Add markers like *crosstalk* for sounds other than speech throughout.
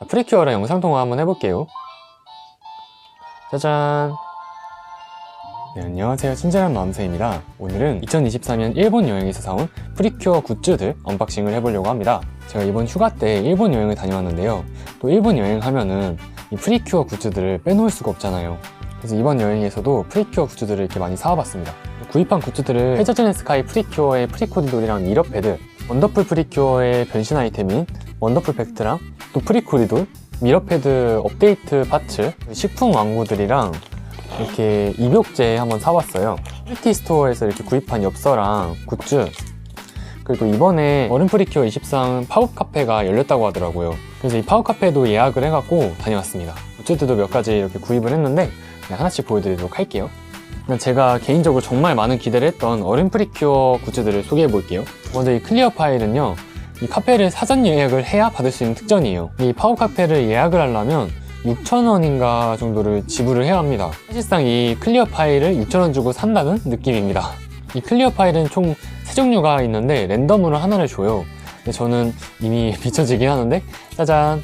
자, 프리큐어랑 영상통화 한번 해볼게요. 짜잔. 네, 안녕하세요. 친절한 마음새입니다. 오늘은 2024년 일본 여행에서 사온 프리큐어 굿즈들 언박싱을 해보려고 합니다. 제가 이번 휴가 때 일본 여행을 다녀왔는데요. 또 일본 여행 하면은 이 프리큐어 굿즈들을 빼놓을 수가 없잖아요. 그래서 이번 여행에서도 프리큐어 굿즈들을 이렇게 많이 사와봤습니다. 구입한 굿즈들을 해저즌 스카이 프리큐어의 프리코디돌이랑 미러패드, 원더풀 프리큐어의 변신 아이템인 원더풀 팩트랑 또 프리코디돌, 미러패드 업데이트 파츠, 식품 왕구들이랑 이렇게 입욕제 한번 사봤어요. 뷰티 스토어에서 이렇게 구입한 엽서랑 굿즈 그리고 이번에 어른 프리큐어 23 팝업 카페가 열렸다고 하더라고요. 그래서 이 팝업 카페도 예약을 해갖고 다녀왔습니다. 굿즈들도 몇 가지 이렇게 구입을 했는데 네, 하나씩 보여드리도록 할게요. 제가 개인적으로 정말 많은 기대를 했던 어른 프리큐어 굿즈들을 소개해 볼게요. 먼저 이 클리어 파일은요. 이 카페를 사전 예약을 해야 받을 수 있는 특전이에요. 이 파워 카페를 예약을 하려면 6,000원인가 정도를 지불을 해야 합니다. 사실상 이 클리어 파일을 6,000원 주고 산다는 느낌입니다. 이 클리어 파일은 총 세 종류가 있는데 랜덤으로 하나를 줘요. 근데 저는 이미 *laughs* 미쳐지긴 하는데 짜잔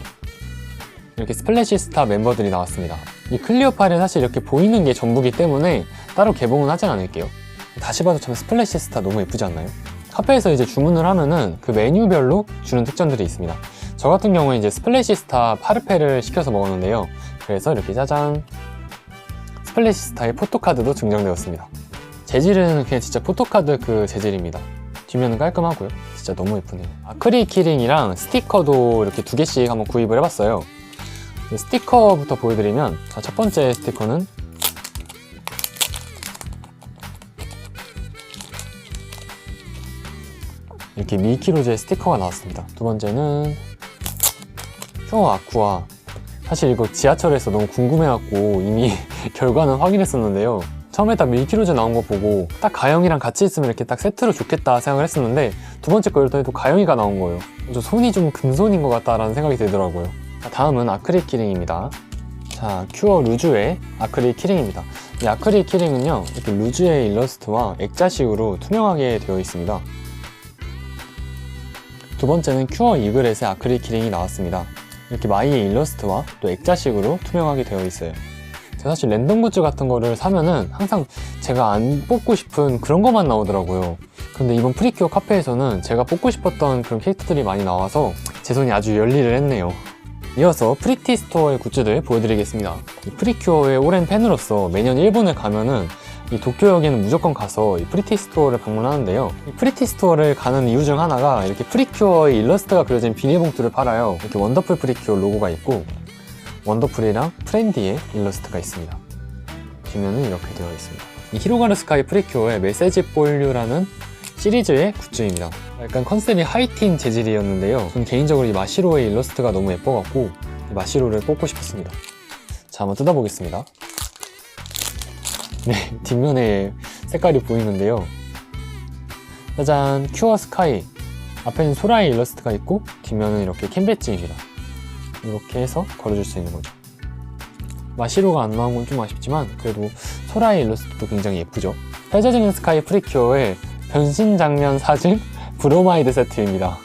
이렇게 스플래시 스타 멤버들이 나왔습니다. 이 클리어 파일은 사실 이렇게 보이는 게 전부기 때문에 따로 개봉은 하진 않을게요. 다시 봐도 참 스플래시 스타 너무 예쁘지 않나요? 카페에서 이제 주문을 하면은 그 메뉴별로 주는 특전들이 있습니다. 저 같은 경우에 이제 스플래시 스타 파르페를 시켜서 먹었는데요. 그래서 이렇게 짜잔 스플래시 스타의 포토카드도 증정되었습니다. 재질은 그냥 진짜 포토카드 그 재질입니다. 뒷면은 깔끔하고요. 진짜 너무 예쁘네요. 아크릴 키링이랑 스티커도 이렇게 두 개씩 한번 구입을 해봤어요. 스티커부터 보여드리면 자, 첫 번째 스티커는 이렇게 미키로즈의 스티커가 나왔습니다. 두 번째는 퓨어 아쿠아 사실 이거 지하철에서 너무 궁금해갖고 이미 *laughs* 결과는 확인했었는데요. 처음에 딱 밀키로즈 나온 거 보고 딱 가영이랑 같이 있으면 이렇게 딱 세트로 좋겠다 생각을 했었는데 두 번째 거 열더니 또 가영이가 나온 거예요. 저 손이 좀 금손인 것 같다라는 생각이 들더라고요. 자, 다음은 아크릴 키링입니다. 자, 큐어 루즈의 아크릴 키링입니다. 이 아크릴 키링은요, 이렇게 루즈의 일러스트와 액자식으로 투명하게 되어 있습니다. 두 번째는 큐어 이글렛의 아크릴 키링이 나왔습니다. 이렇게 마이의 일러스트와 또 액자식으로 투명하게 되어 있어요. 제가 사실 랜덤 굿즈 같은 거를 사면은 항상 제가 안 뽑고 싶은 그런 것만 나오더라고요. 근데 이번 프리큐어 카페에서는 제가 뽑고 싶었던 그런 캐릭터들이 많이 나와서 제 손이 아주 열일을 했네요. 이어서 프리티 스토어의 굿즈들 보여드리겠습니다. 이 프리큐어의 오랜 팬으로서 매년 일본을 가면은 이 도쿄역에는 무조건 가서 이 프리티 스토어를 방문하는데요. 이 프리티 스토어를 가는 이유 중 하나가 이렇게 프리큐어의 일러스트가 그려진 비닐봉투를 팔아요. 이렇게 원더풀 프리큐어 로고가 있고 원더풀이랑 프렌디의 일러스트가 있습니다. 뒷면은 이렇게 되어 있습니다. 이 히로가르 스카이 프리큐어의 메시지 볼류라는 시리즈의 굿즈입니다. 약간 컨셉이 하이틴 재질이었는데요. 전 개인적으로 이 마시로의 일러스트가 너무 예뻐갖고 이 마시로를 뽑고 싶었습니다. 자, 한번 뜯어보겠습니다. 네, 뒷면에 색깔이 보이는데요. 짜잔, 큐어 스카이. 앞에는 소라의 일러스트가 있고 뒷면은 이렇게 캔 배지입니다. 이렇게 해서 걸어줄 수 있는 거죠. 마시로가 안 나온 건 좀 아쉽지만 그래도 소라의 일러스트도 굉장히 예쁘죠. 펼쳐지는 스카이 프리큐어의 변신 장면 사진 *laughs* 브로마이드 세트입니다.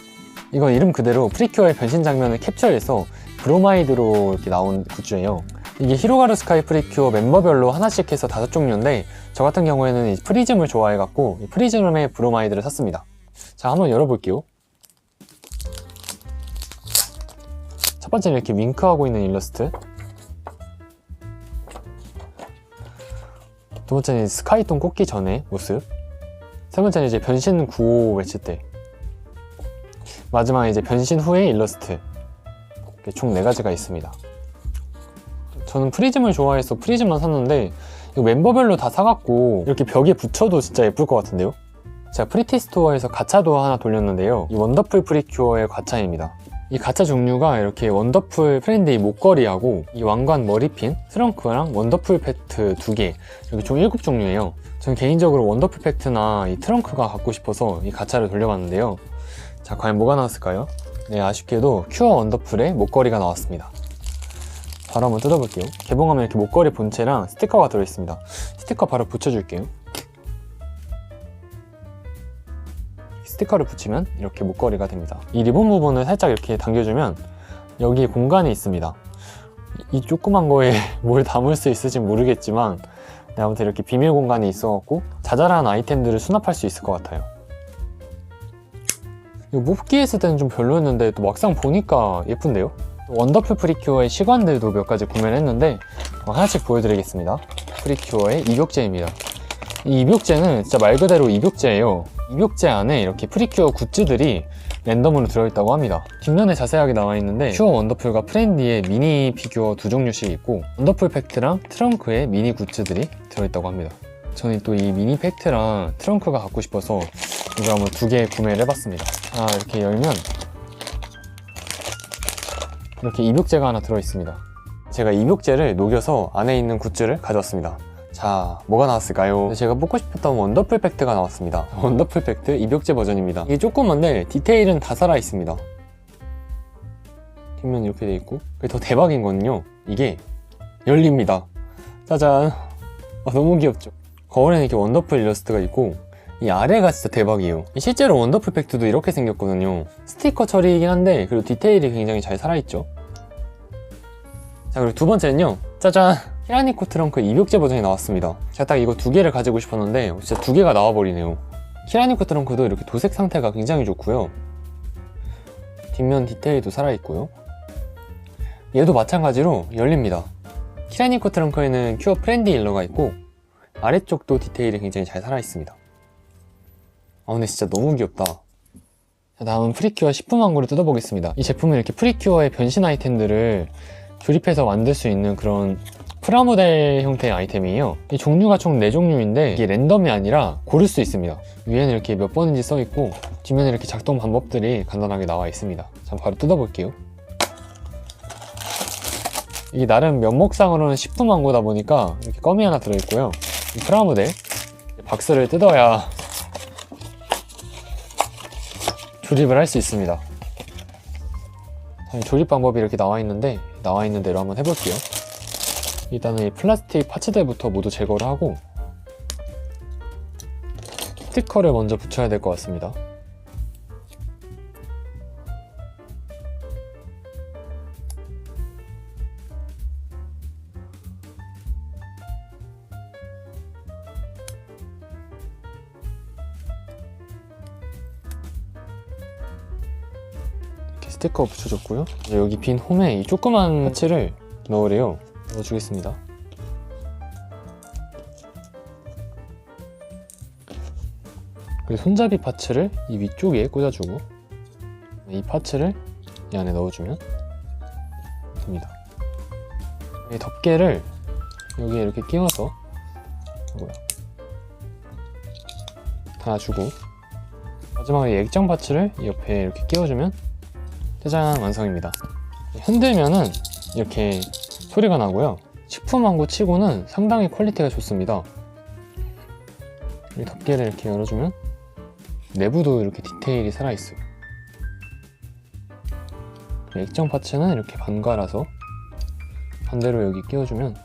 이건 이름 그대로 프리큐어의 변신 장면을 캡처해서 브로마이드로 이렇게 나온 굿즈예요. 이게 히로가르 스카이 프리큐어 멤버별로 하나씩 해서 다섯 종류인데 저 같은 경우에는 이 프리즘을 좋아해갖고 이 프리즘의 브로마이드를 샀습니다. 자 한번 열어볼게요. 첫 번째는 이렇게 윙크하고 있는 일러스트. 두 번째는 스카이톤 꽂기 전의 모습. 세 번째는 이제 변신 구호 외칠 때. 마지막에 이제 변신 후의 일러스트. 총 네 가지가 있습니다 저는 프리즘을 좋아해서 프리즘만 샀는데 이거 멤버별로 다 사갖고 이렇게 벽에 붙여도 진짜 예쁠 것 같은데요? 제가 프리티 스토어에서 가차도 하나 돌렸는데요 이 원더풀 프리큐어의 가차입니다 이 가차 종류가 이렇게 원더풀 프렌디 목걸이하고 이 왕관 머리핀, 트렁크랑 원더풀 팩트 두 개, 이렇게 총 7종류예요. 저는 개인적으로 원더풀 팩트나 이 트렁크가 갖고 싶어서 이 가차를 돌려봤는데요. 자, 과연 뭐가 나왔을까요? 네, 아쉽게도 큐어 원더풀의 목걸이가 나왔습니다. 바로 한번 뜯어볼게요. 개봉하면 이렇게 목걸이 본체랑 스티커가 들어있습니다. 스티커 바로 붙여줄게요. 스티커를 붙이면 이렇게 목걸이가 됩니다. 이 리본 부분을 살짝 이렇게 당겨주면 여기에 공간이 있습니다. 이 조그만 거에 *laughs* 뭘 담을 수 있을지 모르겠지만 네, 아무튼 이렇게 비밀 공간이 있어갖고 자잘한 아이템들을 수납할 수 있을 것 같아요. 이거 뽑기 했을 때는 좀 별로였는데 또 막상 보니까 예쁜데요? 원더풀 프리큐어의 시관들도 몇 가지 구매를 했는데 어, 하나씩 보여드리겠습니다. 프리큐어의 입욕제입니다. 이 입욕제는 진짜 말 그대로 입욕제예요. 입욕제 안에 이렇게 프리큐어 굿즈들이 랜덤으로 들어있다고 합니다. 뒷면에 자세하게 나와 있는데 큐어 원더풀과 프렌디의 미니 피규어 두 종류씩 있고 원더풀 팩트랑 트렁크에 미니 굿즈들이 들어있다고 합니다. 저는 또 이 미니 팩트랑 트렁크가 갖고 싶어서 이거 한번 두 개 구매를 해봤습니다. 아 이렇게 열면 이렇게 입욕제가 하나 들어있습니다. 제가 입욕제를 녹여서 안에 있는 굿즈를 가져왔습니다. 자, 뭐가 나왔을까요? 제가 뽑고 싶었던 원더풀 팩트가 나왔습니다. *laughs* 원더풀 팩트 입욕제 버전입니다. 이게 조그만데 디테일은 다 살아있습니다. 뒷면 이렇게 돼 있고 그게 더 대박인 거는요. 이게 열립니다. 짜잔. 아, 너무 귀엽죠? 거울에는 이렇게 원더풀 일러스트가 있고 이 아래가 진짜 대박이에요. 실제로 원더풀 팩트도 이렇게 생겼거든요. 스티커 처리이긴 한데 그리고 디테일이 굉장히 잘 살아있죠. 자 그리고 두 번째는요. 짜잔. 히라니코 트렁크 입욕제 버전이 나왔습니다. 제가 딱 이거 두 개를 가지고 싶었는데 진짜 두 개가 나와버리네요. 히라니코 트렁크도 이렇게 도색 상태가 굉장히 좋고요. 뒷면 디테일도 살아있고요. 얘도 마찬가지로 열립니다. 키라니코 트렁크에는 큐어 프렌디 일러가 있고 아래쪽도 디테일이 굉장히 잘 살아있습니다. 아 근데 진짜 너무 귀엽다. 자, 다음은 프리큐어 10분 왕구를 뜯어보겠습니다. 이 제품은 이렇게 프리큐어의 변신 아이템들을 조립해서 만들 수 있는 그런 프라모델 형태의 아이템이에요. 이 종류가 총 4종류인데 이게 랜덤이 아니라 고를 수 있습니다. 위에는 이렇게 몇 번인지 써있고 뒷면에 이렇게 작동 방법들이 간단하게 나와 있습니다. 자, 바로 뜯어볼게요. 이게 나름 면목상으로는 10분 망고다 보니까 이렇게 껌이 하나 들어있고요. 이 프라모델 박스를 뜯어야 조립을 할 수 있습니다. 조립 방법이 이렇게 나와 있는데 나와 있는 대로 한번 해볼게요. 일단은 이 플라스틱 파츠들부터 모두 제거를 하고 스티커를 먼저 붙여야 될 것 같습니다. 스티커 붙여줬고요. 여기 빈 홈에 이 조그만 파츠를 넣으래요. 넣어주겠습니다. 그리고 손잡이 파츠를 이 위쪽에 꽂아주고 이 파츠를 이 안에 넣어주면 됩니다. 이 덮개를 여기에 이렇게 끼워서 달아주고 마지막에 이 액정 파츠를 이 옆에 이렇게 끼워주면 짜잔 완성입니다. 흔들면은 이렇게 소리가 나고요. 식품망고 치고는 상당히 퀄리티가 좋습니다. 이 덮개를 이렇게 열어주면 내부도 이렇게 디테일이 살아있어요. 액정 파츠는 이렇게 반갈아서 반대로 여기 끼워주면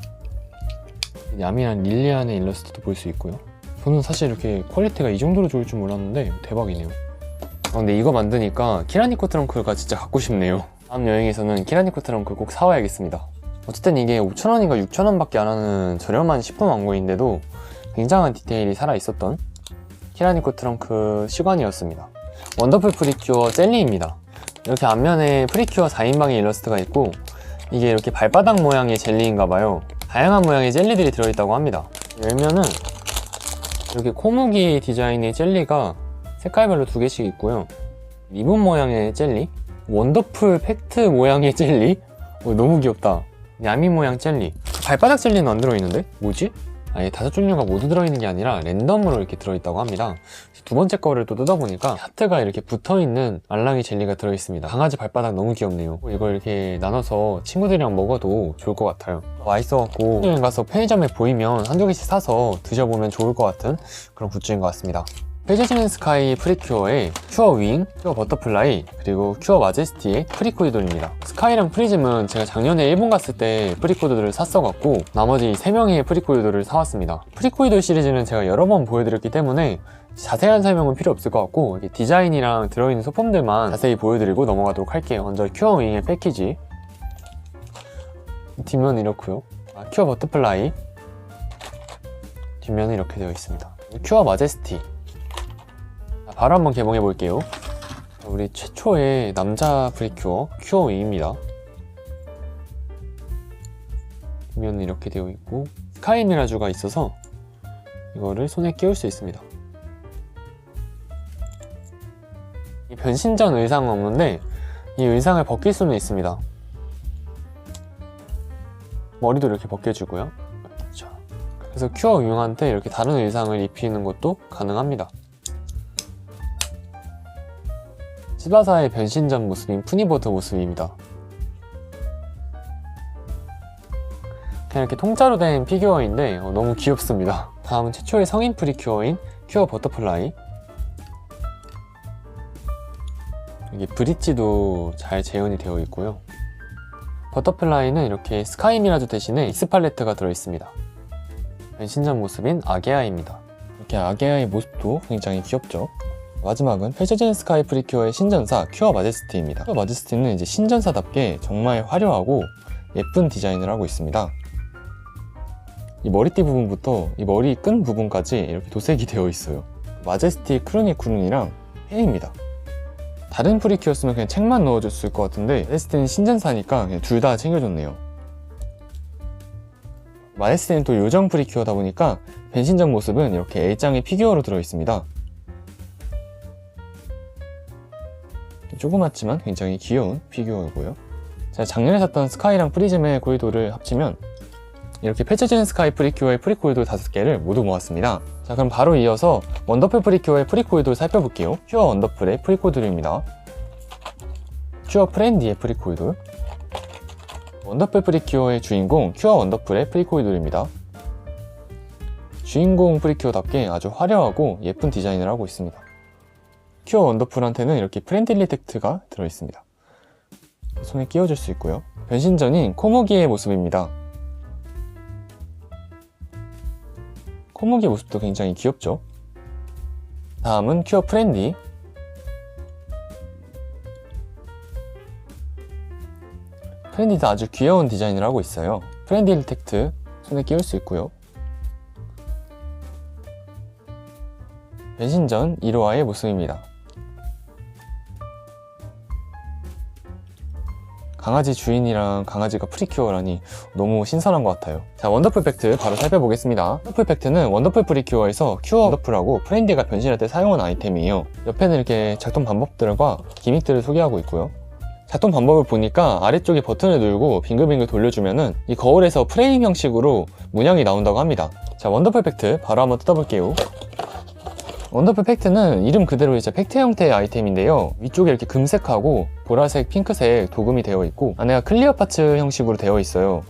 야미한 릴리안의 일러스트도 볼 수 있고요. 저는 사실 이렇게 퀄리티가 이 정도로 좋을 줄 몰랐는데 대박이네요. 아, 근데 이거 만드니까 키라니코 트렁크가 진짜 갖고 싶네요. 다음 여행에서는 키라니코 트렁크 꼭 사와야겠습니다. 어쨌든 이게 5,000원인가 6,000원밖에 안 하는 저렴한 식품 왕고인데도 굉장한 디테일이 살아있었던 키라니코 트렁크 시관이었습니다. 원더풀 프리큐어 젤리입니다. 이렇게 앞면에 프리큐어 4인방의 일러스트가 있고 이게 이렇게 발바닥 모양의 젤리인가봐요. 다양한 모양의 젤리들이 들어있다고 합니다. 열면은 이렇게 코무기 디자인의 젤리가 색깔별로 두 개씩 있고요. 리본 모양의 젤리, 원더풀 팩트 모양의 젤리, 어, 너무 귀엽다. 야미 모양 젤리. 발바닥 젤리는 안 들어있는데? 뭐지? 아예 다섯 종류가 모두 들어있는 게 아니라 랜덤으로 이렇게 들어있다고 합니다. 두 번째 거를 또 뜯어보니까 하트가 이렇게 붙어있는 알랑이 젤리가 들어있습니다. 강아지 발바닥 너무 귀엽네요. 이걸 이렇게 나눠서 친구들이랑 먹어도 좋을 것 같아요. 맛있어갖고 가서 편의점에 보이면 한두 개씩 사서 드셔보면 좋을 것 같은 그런 굿즈인 것 같습니다. 페저지는 스카이 프리큐어의 큐어 윙, 큐어 버터플라이, 그리고 큐어 마제스티의 프리코이돌입니다. 스카이랑 프리즘은 제가 작년에 일본 갔을 때 프리코이돌을 샀어갖고 나머지 3명의 프리코이돌을 사왔습니다. 프리코이돌 시리즈는 제가 여러 번 보여드렸기 때문에 자세한 설명은 필요 없을 것 같고 디자인이랑 들어있는 소품들만 자세히 보여드리고 넘어가도록 할게요. 먼저 큐어 윙의 패키지 뒷면은 이렇고요. 아, 큐어 버터플라이. 뒷면은 이렇게 되어 있습니다. 큐어 마제스티. 자, 바로 한번 개봉해 볼게요. 우리 최초의 남자 프리큐어 큐어 윙입니다. 뒷면은 이렇게 되어 있고 스카이 미라주가 있어서 이거를 손에 끼울 수 있습니다. 이 변신 전 의상은 없는데 이 의상을 벗길 수는 있습니다. 머리도 이렇게 벗겨주고요. 자, 그래서 큐어 윙한테 이렇게 다른 의상을 입히는 것도 가능합니다. 시바사의 변신 전 모습인 푸니버드 모습입니다. 그냥 이렇게 통짜로 된 피규어인데 어, 너무 귀엽습니다. 다음은 최초의 성인 프리큐어인 큐어 버터플라이. 여기 브릿지도 잘 재현이 되어 있고요. 버터플라이는 이렇게 스카이 미라주 대신에 익스 팔레트가 들어있습니다. 변신전 모습인 아게아입니다. 이렇게 아게아의 모습도 굉장히 귀엽죠. 마지막은 펼쳐지는 스카이 프리큐어의 신전사 큐어 마제스티입니다. 큐어 마제스티는 이제 신전사답게 정말 화려하고 예쁜 디자인을 하고 있습니다. 이 머리띠 부분부터 이 머리 끈 부분까지 이렇게 도색이 *laughs* 되어 있어요. 마제스티 크루니쿠룬이랑 팬입니다. 다른 프리큐어였으면 그냥 책만 넣어줬을 것 같은데 마제스티는 신전사니까 그냥 둘 다 챙겨줬네요. 마제스티는 또 요정 프리큐어다 보니까 변신전 모습은 이렇게 L장의 피규어로 들어있습니다. 조그맣지만 굉장히 귀여운 피규어이고요. 제가 작년에 샀던 스카이랑 프리즘의 고이도를 합치면 이렇게 펼쳐지는 스카이 프리큐어의 프리코이돌 5개를 모두 모았습니다. 자 그럼 바로 이어서 원더풀 프리큐어의 프리코이돌 살펴볼게요. 큐어 원더풀의 프리코이돌입니다. 큐어 프렌디의 프리코이돌 원더풀 프리큐어의 주인공 큐어 원더풀의 프리코이돌입니다. 주인공 프리큐어답게 아주 화려하고 예쁜 디자인을 하고 있습니다. 큐어 원더풀한테는 이렇게 프렌딜리 텍트가 들어있습니다. 손에 끼워줄 수 있고요. 변신 전인 코모기의 모습입니다. 코모기 모습도 굉장히 귀엽죠? 다음은 큐어 프렌디. 프렌디도 아주 귀여운 디자인을 하고 있어요. 프렌디 텍트 손에 끼울 수 있고요. 변신 전 1호화의 모습입니다. 강아지 주인이랑 강아지가 프리큐어라니 너무 신선한 것 같아요. 자, 원더풀 팩트 바로 살펴보겠습니다. 원더풀 팩트는 원더풀 프리큐어에서 큐어 원더풀하고 프렌디가 변신할 때 사용한 아이템이에요. 옆에는 이렇게 작동 방법들과 기믹들을 소개하고 있고요. 작동 방법을 보니까 아래쪽에 버튼을 누르고 빙글빙글 돌려주면은 이 거울에서 프레임 형식으로 문양이 나온다고 합니다. 자, 원더풀 팩트 바로 한번 뜯어볼게요. 원더풀 팩트는 이름 그대로 이제 팩트 형태의 아이템인데요. 위쪽에 이렇게 금색하고 보라색, 핑크색 도금이 되어 있고 안에가 클리어 파츠 형식으로 되어 있어요.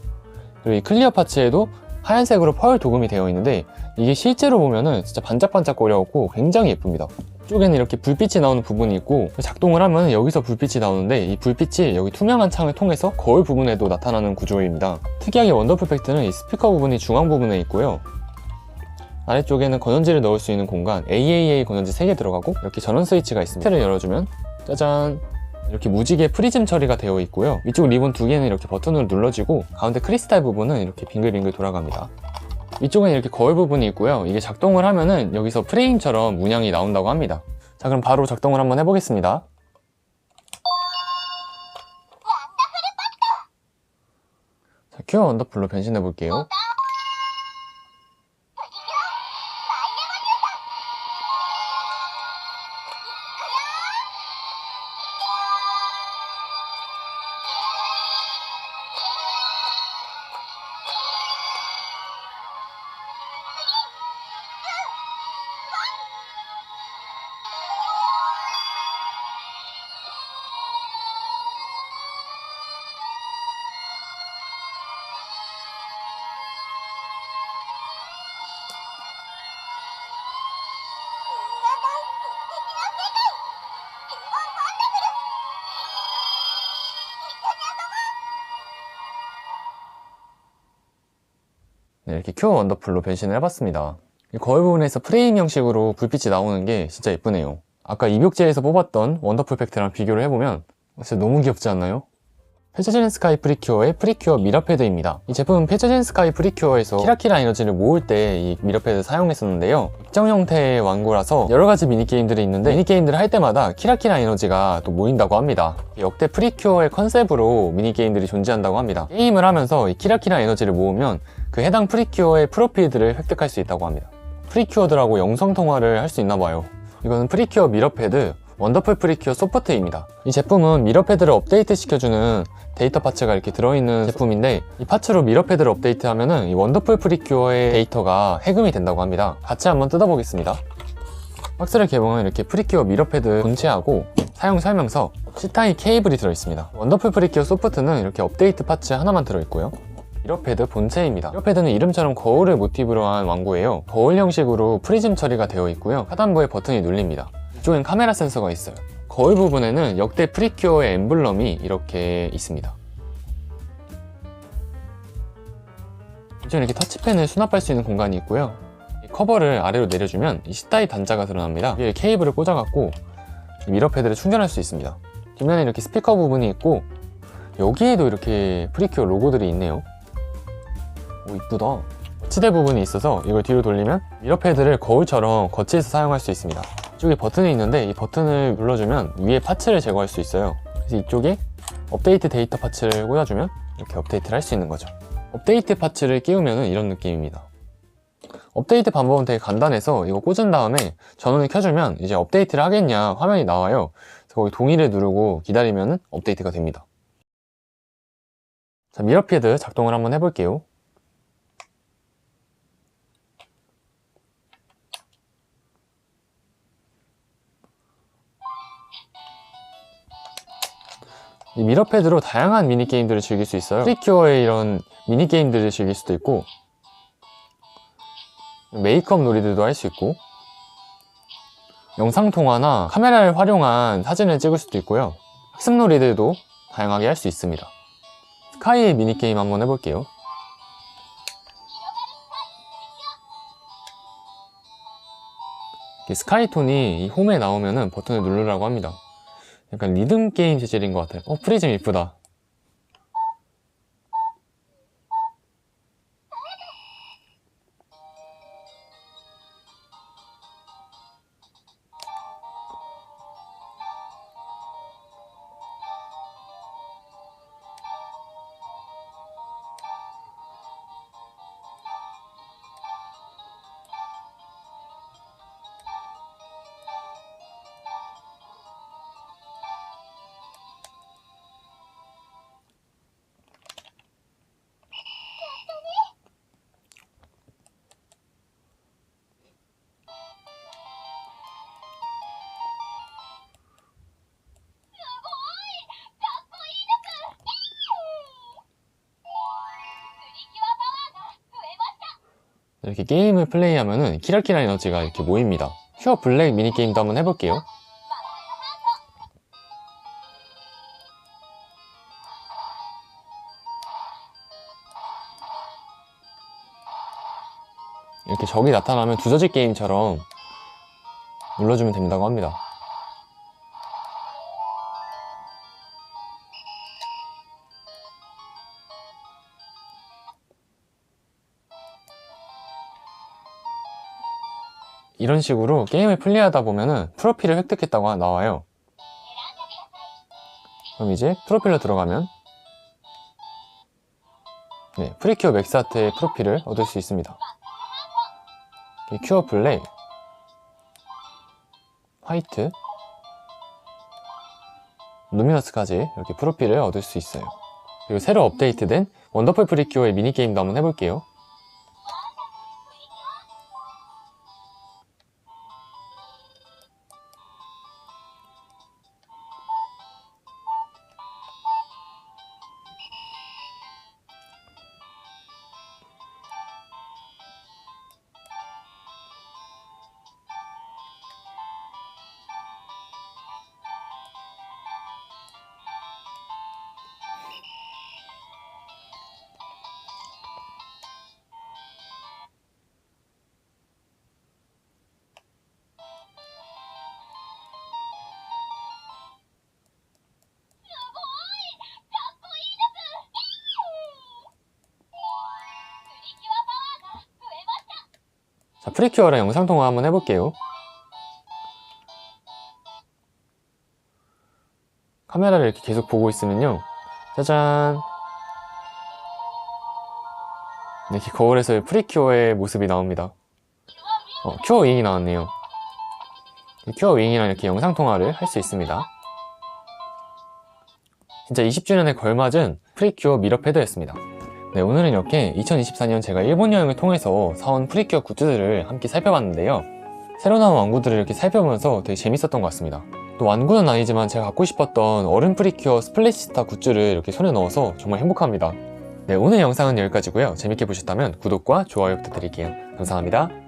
그리고 이 클리어 파츠에도 하얀색으로 펄 도금이 되어 있는데 이게 실제로 보면은 진짜 반짝반짝거려갖고 굉장히 예쁩니다. 이쪽에는 이렇게 불빛이 나오는 부분이 있고 작동을 하면 여기서 불빛이 나오는데 이 불빛이 여기 투명한 창을 통해서 거울 부분에도 나타나는 구조입니다. 특이하게 원더풀 팩트는 이 스피커 부분이 중앙 부분에 있고요. 아래쪽에는 건전지를 넣을 수 있는 공간 AAA 건전지 3개 들어가고 이렇게 전원 스위치가 있습니다. 를 열어주면 짜잔 이렇게 무지개 프리즘 처리가 되어 있고요. 위쪽 리본 두 개는 이렇게 버튼으로 눌러지고 가운데 크리스탈 부분은 이렇게 빙글빙글 돌아갑니다. 위쪽엔 이렇게 거울 부분이 있고요. 이게 작동을 하면은 여기서 프레임처럼 문양이 나온다고 합니다. 자 그럼 바로 작동을 한번 해보겠습니다. 자, 큐어 원더풀로 변신해 볼게요. 네, 이렇게 큐어 원더풀로 변신을 해봤습니다. 이 거울 부분에서 프레임 형식으로 불빛이 나오는 게 진짜 예쁘네요. 아까 입욕제에서 뽑았던 원더풀 팩트랑 비교를 해보면 진짜 너무 귀엽지 않나요? 페저진 스카이 프리큐어의 프리큐어 미러 패드입니다. 이 제품은 페저진 스카이 프리큐어에서 키라키라 에너지를 모을 때 이 미러 패드 사용했었는데요. 액정 형태의 완구라서 여러 가지 미니게임들이 있는데 미니게임들을 할 때마다 키라키라 에너지가 또 모인다고 합니다. 역대 프리큐어의 컨셉으로 미니게임들이 존재한다고 합니다. 게임을 하면서 이 키라키라 에너지를 모으면 그 해당 프리큐어의 프로필들을 획득할 수 있다고 합니다. 프리큐어들하고 영상통화를 할 수 있나 봐요. 이거는 프리큐어 미러 패드 원더풀 프리큐어 소프트입니다. 이 제품은 미러 패드를 업데이트 시켜주는 데이터 파츠가 이렇게 들어있는 제품인데 이 파츠로 미러 패드를 업데이트하면 은 이 원더풀 프리큐어의 데이터가 해금이 된다고 합니다. 같이 한번 뜯어보겠습니다. 박스를 개봉하면 이렇게 프리큐어 미러 패드 본체하고 사용 설명서, C타입 케이블이 들어있습니다. 원더풀 프리큐어 소프트는 이렇게 업데이트 파츠 하나만 들어있고요. 미러 패드 본체입니다. 미러 패드는 이름처럼 거울을 모티브로 한 완구예요. 거울 형식으로 프리즘 처리가 되어 있고요. 하단부에 버튼이 눌립니다. 이쪽엔 카메라 센서가 있어요. 거울 부분에는 역대 프리큐어의 엠블럼이 이렇게 있습니다. 이쪽에 이렇게 터치펜을 수납할 수 있는 공간이 있고요. 이 커버를 아래로 내려주면 이 C타입 단자가 드러납니다. 위에 케이블을 꽂아갖고 이 미러 패드를 충전할 수 있습니다. 뒷면에 이렇게 스피커 부분이 있고 여기에도 이렇게 프리큐어 로고들이 있네요. 오 이쁘다. 치대 부분이 있어서 이걸 뒤로 돌리면 미러 패드를 거울처럼 거치해서 사용할 수 있습니다. 이쪽에 버튼이 있는데 이 버튼을 눌러주면 위에 파츠를 제거할 수 있어요. 그래서 이쪽에 업데이트 데이터 파츠를 꽂아주면 이렇게 업데이트를 할 수 있는 거죠. 업데이트 파츠를 끼우면 이런 느낌입니다. 업데이트 방법은 되게 간단해서 이거 꽂은 다음에 전원을 켜주면 이제 업데이트를 하겠냐 화면이 나와요. 그래서 거기 동의를 누르고 기다리면 업데이트가 됩니다. 자, 미러피드 작동을 한번 해볼게요. 미러패드로 다양한 미니게임들을 즐길 수 있어요. 프리큐어의 이런 미니게임들을 즐길 수도 있고, 메이크업 놀이들도 할 수 있고, 영상통화나 카메라를 활용한 사진을 찍을 수도 있고요. 학습 놀이들도 다양하게 할 수 있습니다. 스카이 미니게임 한번 해볼게요. 스카이톤이 이 홈에 나오면은 버튼을 누르라고 합니다. 약간 리듬 게임 재질인 것 같아요. 어, 프리즘 이쁘다. 이렇게 게임을 플레이하면은 키라키라 에너지가 이렇게 모입니다. 퓨어 블랙 미니게임도 한번 해볼게요. 이렇게 적이 나타나면 두더지 게임처럼 눌러주면 된다고 합니다. 이런 식으로 게임을 플레이하다 보면은 프로필을 획득했다고 나와요. 그럼 이제 프로필로 들어가면 네, 프리큐어 맥스아트의 프로필을 얻을 수 있습니다. 큐어 블랙, 화이트, 루미너스까지 이렇게 프로필을 얻을 수 있어요. 그리고 새로 업데이트된 원더풀 프리큐어의 미니게임도 한번 해볼게요. 자, 프리큐어랑 영상통화 한번 해볼게요. 카메라를 이렇게 계속 보고 있으면요. 짜잔. 네, 이렇게 거울에서 프리큐어의 모습이 나옵니다. 어, 큐어 윙이 나왔네요. 이 큐어 윙이랑 이렇게 영상통화를 할 수 있습니다. 진짜 20주년에 걸맞은 프리큐어 미러 패드였습니다. 네, 오늘은 이렇게 2024년 제가 일본 여행을 통해서 사온 프리큐어 굿즈들을 함께 살펴봤는데요. 새로 나온 완구들을 이렇게 살펴보면서 되게 재밌었던 것 같습니다. 또 완구는 아니지만 제가 갖고 싶었던 얼음 프리큐어 스플래시스타 굿즈를 이렇게 손에 넣어서 정말 행복합니다. 네, 오늘 영상은 여기까지고요. 재밌게 보셨다면 구독과 좋아요 부탁드릴게요. 감사합니다.